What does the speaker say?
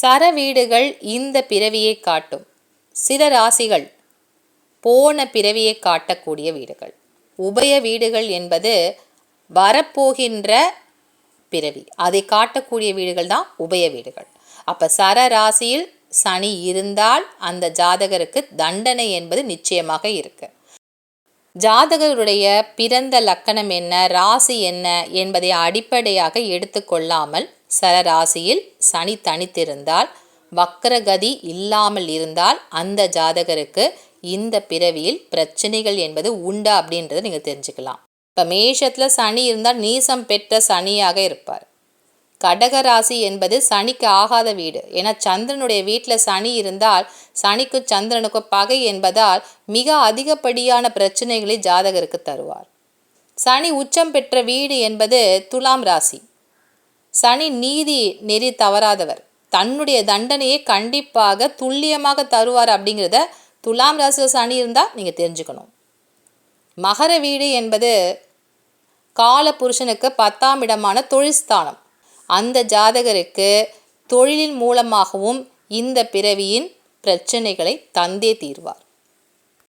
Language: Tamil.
சர வீடுகள் இந்த பிறவியை காட்டும். சில ராசிகள் போன பிறவியை காட்டக்கூடிய வீடுகள். உபய வீடுகள் என்பது வரப்போகின்ற பிறவி. அதை காட்டக்கூடிய வீடுகள் தான் உபய வீடுகள். அப்போ சர ராசியில் சனி இருந்தால் அந்த ஜாதகருக்கு தண்டனை என்பது நிச்சயமாக இருக்கு. ஜாதகருடைய பிறந்த லக்கணம் என்ன ராசி என்ன என்பதை அடிப்படையாக எடுத்துக்கொள்ளாமல் சர ராசியில் சனி தனித்திருந்தால் வக்கரகதி இல்லாமல் இருந்தால் அந்த ஜாதகருக்கு இந்த பிறவியில் பிரச்சனைகள் என்பது உண்டா அப்படின்றத நீங்கள் தெரிஞ்சுக்கலாம். இப்போ மேஷத்தில் சனி இருந்தால் நீசம் பெற்ற சனியாக இருப்பார். கடக ராசி என்பது சனிக்கு ஆகாத வீடு. ஏன்னா சந்திரனுடைய வீட்டில் சனி இருந்தால் சனிக்கு சந்திரனுக்கு பகை என்பதால் மிக அதிகப்படியான பிரச்சனைகளை ஜாதகருக்கு தருவார். சனி உச்சம் பெற்ற வீடு என்பது துலாம் ராசி. சனி நீதி நெறி தவறாதவர். தன்னுடைய தண்டனையை கண்டிப்பாக துல்லியமாக தருவார் அப்படிங்கிறத துலாம் ராசியில் சனி இருந்தால் நீங்கள் தெரிஞ்சுக்கணும். மகர வீடு என்பது கால புருஷனுக்கு பத்தாம் இடமான தொழில்ஸ்தானம் அந்த ஜாதகருக்கு தொழிலின் மூலமாகவும் இந்த பிறவியின் பிரச்சனைகளை தந்தே தீர்வார்.